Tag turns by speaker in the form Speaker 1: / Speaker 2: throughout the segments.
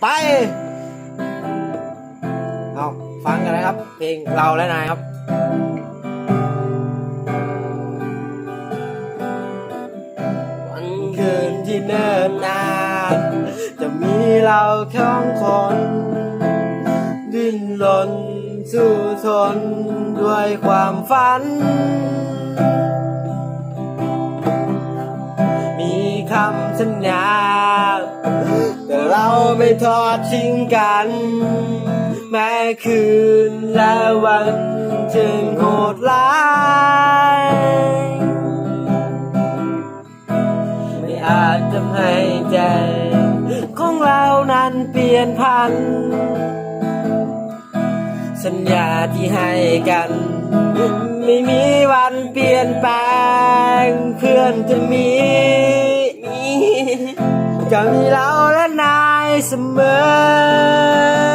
Speaker 1: ไป เอาฟังกันนะครับ เพลงเราและนายครับวันคืนที่เนิ่นนานจะมีเราท้องคนดิ้นรนสู้ทนด้วยความฝัน มีคำสัญญา ไม่ทอดทิ้งกัน แม้คืนและวันจึงโหดร้ายไม่อาจทำให้ใจ ของเรานั้นเปลี่ยนพัน สัญญาที่ให้กัน ไม่มีวันเปลี่ยนแปลงเพื่อนจะมีมีจะมีเราและนาย เสมอ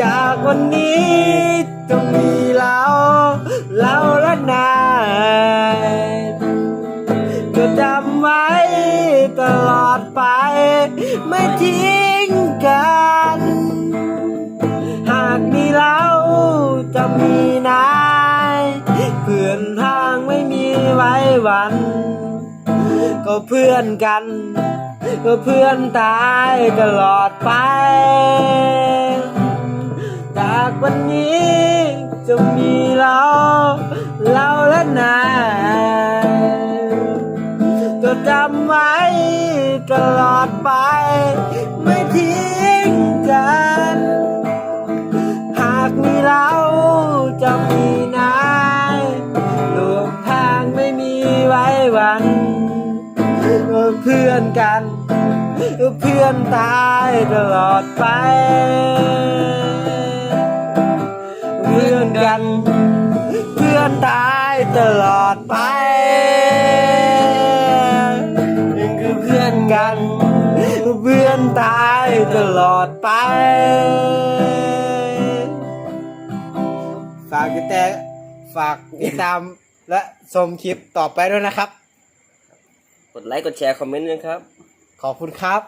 Speaker 1: จากวันนี้ต้องมีเราเราและนายก็จำไว้ตลอดไป ไม่ทิ้งกัน หากมีเราจะมีนายเพื่อนทางไม่มีไว้วัน ก็เพื่อนกัน ก็เพื่อนตายตลอดไป จากวันนี้จะมีเรา เราและนายก็จำไว้ตลอดไป เพื่อนกัน เพื่อนตายตลอดไป เพื่อนกัน เพื่อนตายตลอดไปยังคือเพื่อนกัน เพื่อนตายตลอดไป ฝากติดตฝากติดตามและชมคลิปต่อไปด้วยนะครับ
Speaker 2: กดไลค์กดแชร์คอมเมนต์ด้วยครับ
Speaker 1: ขอบคุณครับ